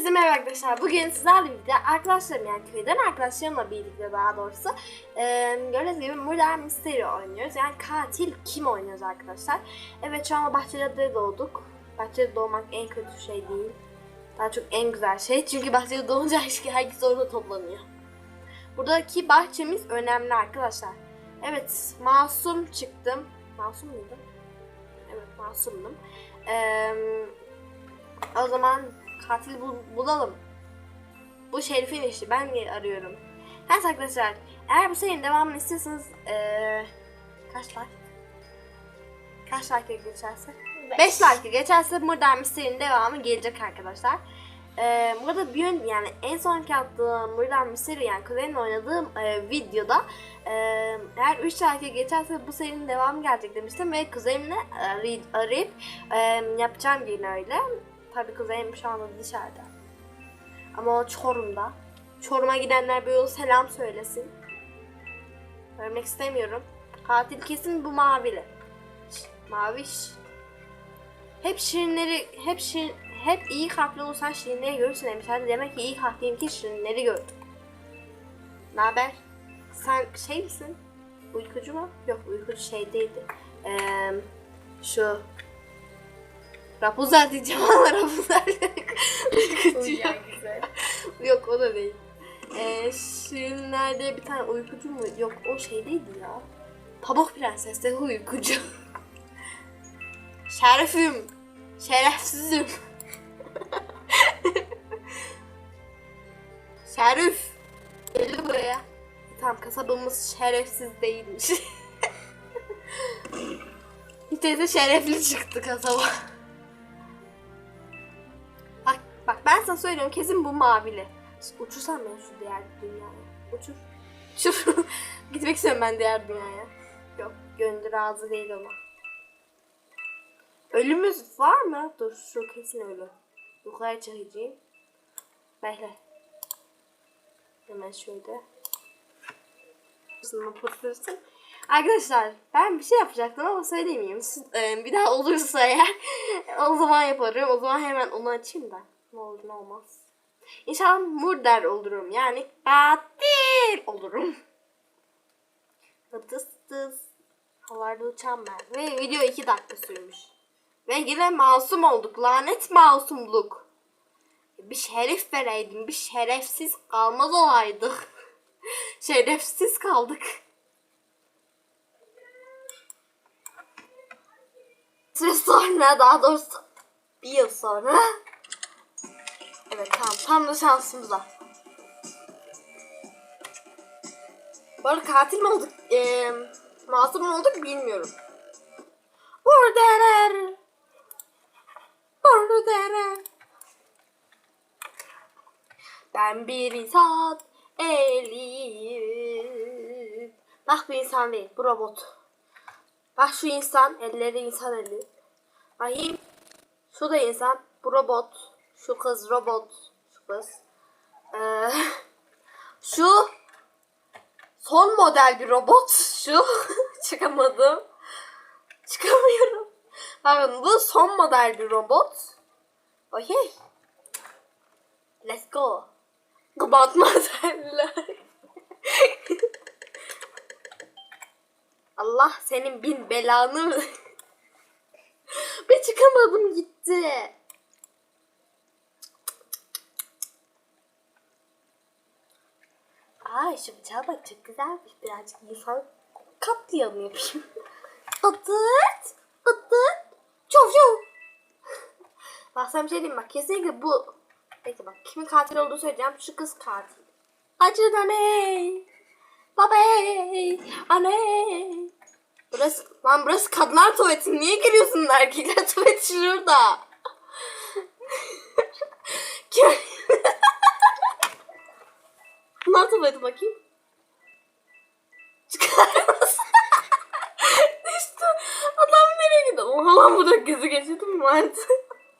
Herkese merhaba arkadaşlar. Bugün sizlerle birlikte arkadaşlarım yani köyden arkadaşlarımla birlikte daha doğrusu e, gördüğünüz gibi Murder Mystery oynuyoruz. Yani katil kim oynuyoruz arkadaşlar. Evet şu anda bahçede doğduk. Bahçede doğmak en kötü şey değil. Daha çok en güzel şey. Çünkü bahçede doğunca herkes orada toplanıyor. Buradaki bahçemiz önemli arkadaşlar. Evet masum çıktım. Masum muydum? Evet masumdum. Eee o zaman katil bul- bulalım. Bu Şerif'in işi. Ben arıyorum. Evet arkadaşlar. Eğer bu serinin devamını istiyorsanız eee kaç like? Kaç like geçerse? 5 like geçerse Murder Mystery'nin devamı gelecek arkadaşlar. Ee, burada bir ön, yani en sonki attığım Murder Mystery yani kuzenin oynadığım e, videoda e, eğer 3 like geçerse bu serinin devamı gelecek demiştim ve kuzenimle arayıp, arayıp e, yapacağım yine öyle. Tabii kuzenim şu anda dışarıda. Ama o Çorum'da. Çorum'a gidenler bir yol selam söylesin. Vermek istemiyorum. Katil kesin bu mavili. Maviş. Hep şirinleri, hep şirin, hep iyi kalpli olursan şirinleri görürsün demişler. Demek ki iyi kalpliyim ki şirinleri gördüm. Ne haber? Sen şey misin? Uykucu mu? Yok uykucu şey değildi. Ee, şu Rapunzel diyeceğim ama Rapunzel uykucu yok. Yok o da değil. Ee, Şirinler'de bir tane uykucu mu? Yok o şeydeydi ya. Pamuk Prenses'te uykucu. Şerefim. Şerefsizim. Şerif. Geldi buraya. Tamam kasabamız şerefsiz değilmiş. Hiç değilse şerefli çıktı kasaba. Sana söylüyorum kesin bu mavili. Uçursam ben şu diğer dünyaya. Uçur. Uçur. Gitmek istiyorum ben diğer dünyaya. Yok gönlü razı değil ona. Ölümüz var mı? Dur şu kesin ölü. Yukarı çıkacağım. Bekle. Hemen şöyle. Sınıfı pırtırsın. Arkadaşlar ben bir şey yapacaktım ama söyleyemeyeyim. Siz- e, Bir daha olursa eğer o zaman yaparım. O zaman hemen onu açayım da. Ne olur ne olmaz. İnşallah murder olurum. Yani katil olurum. Tıs tıs. Havalarda uçan ben. Ve video 2 dakika sürmüş. Ve yine masum olduk. Lanet masumluk. Bir şerif vereydim. Bir şerefsiz kalmaz olaydık. şerefsiz kaldık. Süre sonra daha doğrusu bir yıl sonra. Evet tamam tam da şansımıza. Bu arada katil mi olduk? Eee masum mu olduk bilmiyorum. Buradalar. Buradalar. Ben bir insan eliyim. Bak bu insan değil, bu robot. Bak şu insan, elleri insan eli. Bakayım. Şu da insan, bu robot. Şu kız robot. Şu kız. Ee, şu son model bir robot. Şu çıkamadım. Çıkamıyorum. Bakın bu son model bir robot. Okey. Let's go. Kapatmazlar. Allah senin bin belanı? Bir çıkamadım gitti. Ay şu bıçağa bak çok güzelmiş. Birazcık insan katliamı yapayım. Atıt. Atıt. Çov çov. Bak sana bir şey diyeyim bak kesinlikle bu. Peki bak kimin katil olduğunu söyleyeceğim. Şu kız katil. Acın anne. Baba anne. Burası, lan burası kadınlar tuvaleti. Niye giriyorsun erkekler tuvaleti şurada. Bunlar tuvaleti bakayım. Çıkar mısın? Düştü. Adam nereye gidiyor? Oha lan burada gözü geçirdi mi vardı?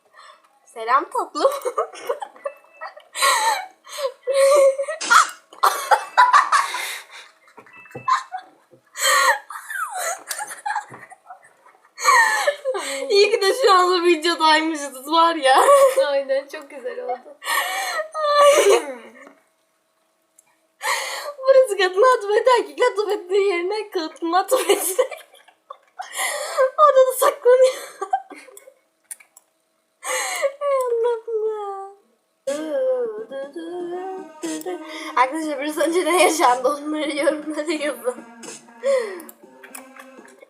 Selam tatlım. İyi ki de şu anda videodaymışız var ya. Aynen çok güzel oldu. Burası kadınlar tuvaleti erkekler tuvaleti yerine kadınlar tuvaleti. Orada da saklanıyor. Ey Allah'ım ya. Arkadaşlar biraz önce ne yaşandı onları yorumlara yazın.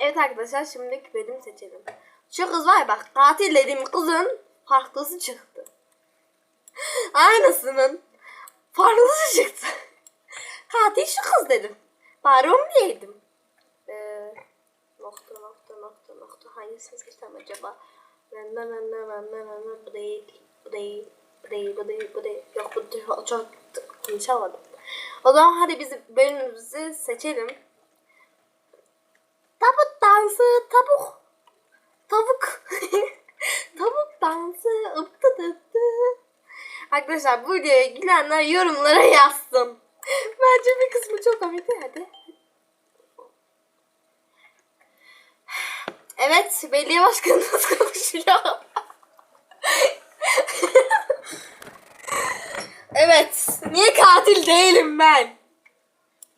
evet arkadaşlar şimdi bölüm seçelim. Şu kız var ya bak katil dediğim kızın farklısı çıktı. Aynısının farklısı çıktı. Katil şu kız dedim. Bari onu diyeydim. Ee, nokta nokta nokta nokta hangisini seçsem acaba? Ben ben ben ben ben ben ben bu değil. Bu değil. Bu değil, bu değil, bu değil. Yok bu değil. Çok konuşamadım. O zaman hadi biz bölümümüzü seçelim. Tabut dansı, tavuk. Tavuk. Tavuk dansı. ıptı dıttı. Arkadaşlar bu videoya gülenler yorumlara yazsın. Bence bir kısmı çok komikti. Hadi. Evet, belediye başkanımız konuşuyor. evet, niye katil değilim ben?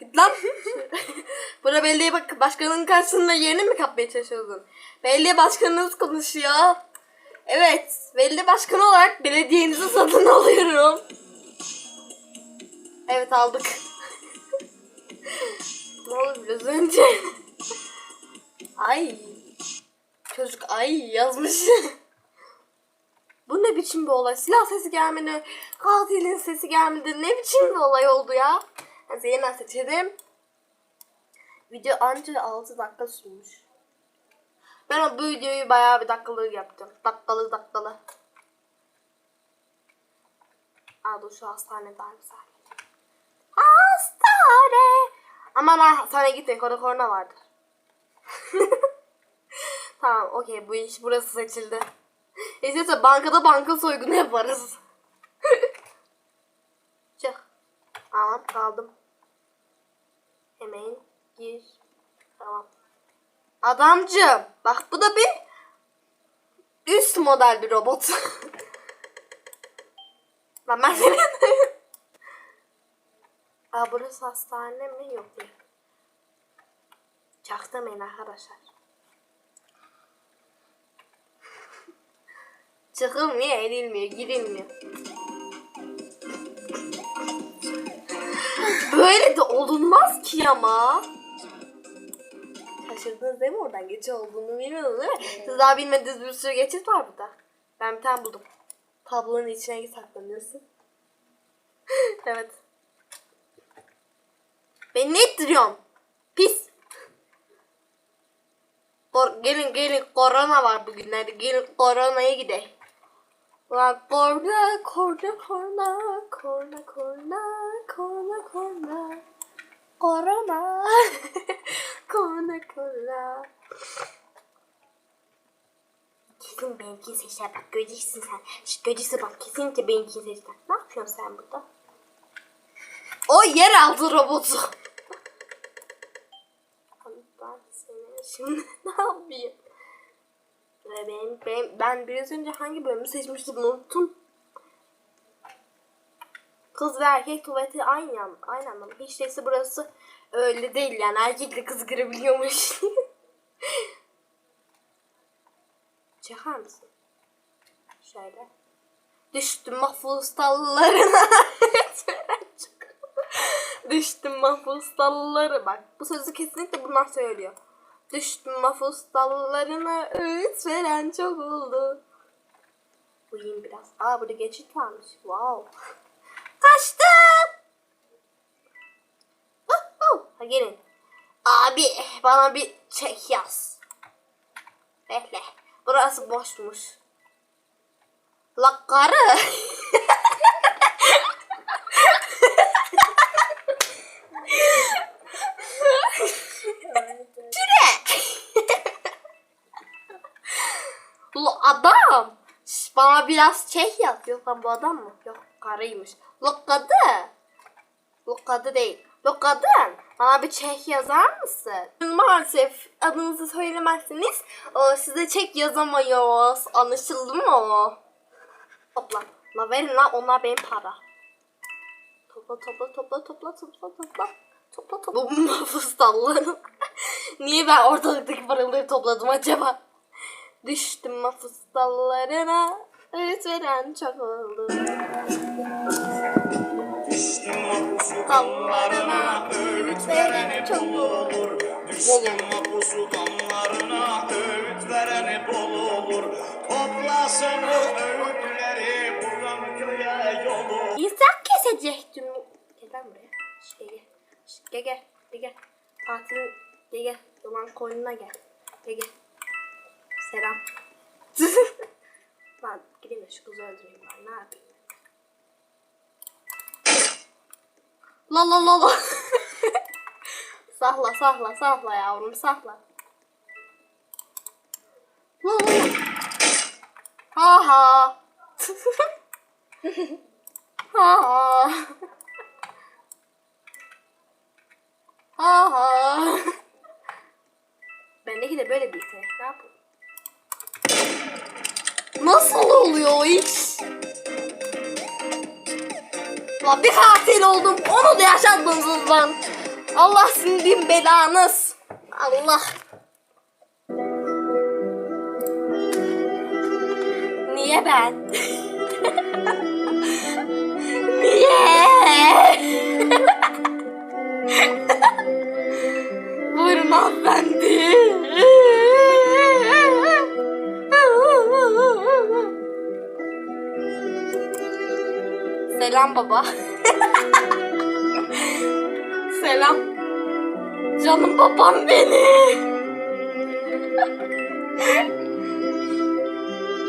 Git lan. Burada belediye başkanının karşısında yerini mi kapmaya çalışıyorsun? Belediye başkanınız konuşuyor. Evet, belediye başkanı olarak belediyenizi satın alıyorum. Evet aldık. Ne oldu biraz önce? ay. Çocuk ay yazmış. Bu ne biçim bir olay? Silah sesi gelmedi. Katilin sesi gelmedi. Ne biçim bir olay oldu ya? Neyse yeniden seçelim. Video anca 6 dakika sürmüş. Ben bu videoyu bayağı bir dakikalı yaptım. Dakikalı dakikalı. Aa dur şu hastane daha güzel. Hastane. Aman ha hastaneye gitmeyin. Orada korona vardır. tamam okey bu iş burası seçildi. İsterse bankada banka soygunu yaparız. Çık. Tamam kaldım. Hemen gir. Tamam. Adamcım bak bu da bir üst model bir robot. Lan ben. Aa burası hastane mi? Yok değil. Çaktırmayın arkadaşlar. Çıkılmıyor, edilmiyor, girilmiyor. Böyle de olunmaz ki ama. Şaşırdınız değil mi oradan geçi olduğunu bilmiyordunuz değil mi? Siz daha bilmediğiniz bir sürü geçit var burada. Ben bir tane buldum. Tablonun içine saklanıyorsun. evet. Beni ne ittiriyorsun? Pis. Kor gelin gelin korona var bugünlerde. Gelin koronaya gidelim. Ulan korna korna korna korna korna korna korna korona korna korna Kesin benimkini seçer bak göreceksin sen. Şu göreceksin bak kesinlikle benimkini seçer. Ne yapıyorsun sen burada? O yer aldı robotu. Şimdi ne yapayım? Ve benim, benim, ben biraz önce hangi bölümü seçmiştim unuttum. Kız ve erkek tuvaleti aynı, an- aynı anlamda. Hiç değilse burası öyle değil yani erkekle kız girebiliyormuş. Çakar mısın? Şöyle. Düştüm mahfuz dallarına. Düştüm mahfuz dalları. Bak bu sözü kesinlikle bunlar söylüyor. Düştüm mahfuz dallarına öğüt veren çok oldu. Uyuyayım biraz. Aa burada geçit varmış. Wow. Kaçtım. Oh, oh. Ha gelin. Abi bana bir çek yaz. Bekle. Burası boşmuş. La karı. adam. Şş, bana biraz çek yaz. Yok lan bu adam mı? Yok karıymış. La kadı. La kadı değil. Bu kadın bana bir çek yazar mısın? Maalesef adınızı söylemezseniz o, size çek yazamayız. Anlaşıldı mı? Topla. La verin lan onlar benim para. Topla topla topla topla topla topla. Topla topla. Bu mahfuz dalları. Niye ben ortalıktaki paraları topladım acaba? Düştüm mahfuz dallarına. Veren çok oldu. Dallarına öğüt çok olur. Düştüm mapusu damlarına öğüt vereni bol olur. Toplasın o öğütleri buradan köye yolu. İnsan kesecektim. Gel lan buraya. Şey gel. Şş, Gel gel. Gel. Fatih'in gel gel. Yalan koynuna gel. Gel gel. Selam. Lan gideyim de şu kızı öldüreyim ben. Ne yapayım? La la la la. sahla sahla sahla yavrum sahla. La la la. Ha ha. Ha ha. Ha ha. Bendeki de böyle bir yetenek. Ne yapayım? Nasıl oluyor o iş? Lan bir katil oldum. Onu da yaşatmadınız lan. Allah sizin belanız. Allah. Niye ben? Niye? Selam baba. Selam. Canım babam benim.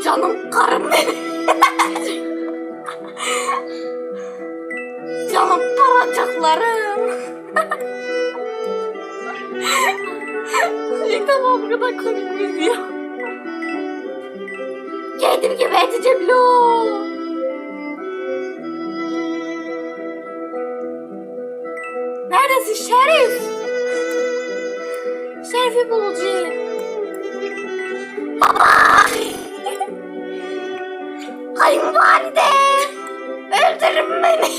Canım karım benim. Canım paracıklarım. İlk defa bu kadar komik bir video. Kendim gibi edeceğim lo. Neredesin Şerif? Şerif'i bulacağım. Baba! Kayınvalide! Öldürün beni!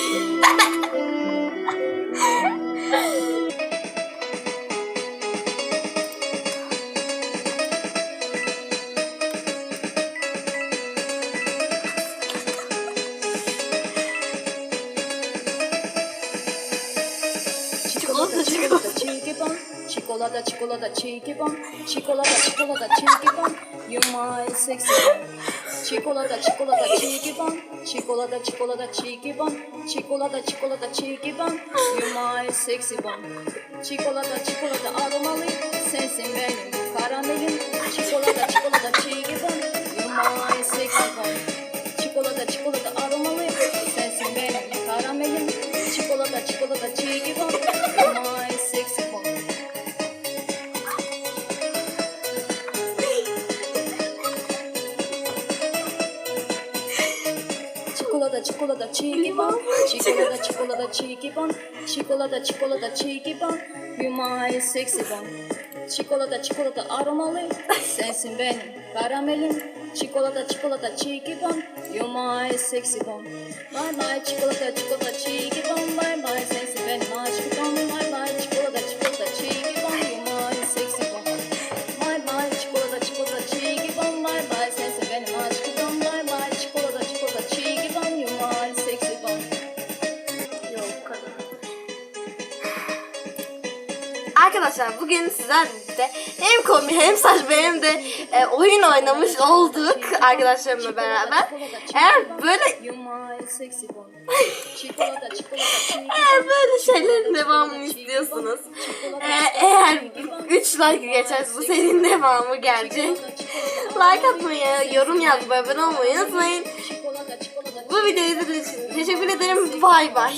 Çikolata, çikolata. Çiğdibon, çikolata, çikolata, çiğdibon, çikolata, çikolata, çiğdibon, you my sexy bun. Çikolata, çikolata, çiğdibon, çikolata, çikolata, çiğdibon, çikolata, çikolata, çiğdibon, you my sexy bun. Çikolata, çikolata aromalı, sensin benim karamelim. Çikolata, çikolata, çiğdibon, you my sexy bun. Çikolata, çikolata, çiğdibon, çikolata, çikolata, çiğdibon, you my sexy bun. Çikolata, çikolata aromalı, sensin benim karamelim. Çikolata, çikolata, çiğdibon, you my sexy bun. Bye bye, çikolata, çikolata, çiğdibon, bye bye, sensin benim aşkım. Bugün sizlerle birlikte hem komik hem saçma hem de e, oyun oynamış olduk arkadaşlarımla beraber. Eğer böyle eğer böyle şeylerin devamını istiyorsunuz. e, eğer 3 like geçerse bu serinin devamı gelecek. Like atmayı, yorum yazmayı, abone olmayı unutmayın. Bu videoyu izlediğiniz için teşekkür ederim. Bay bay.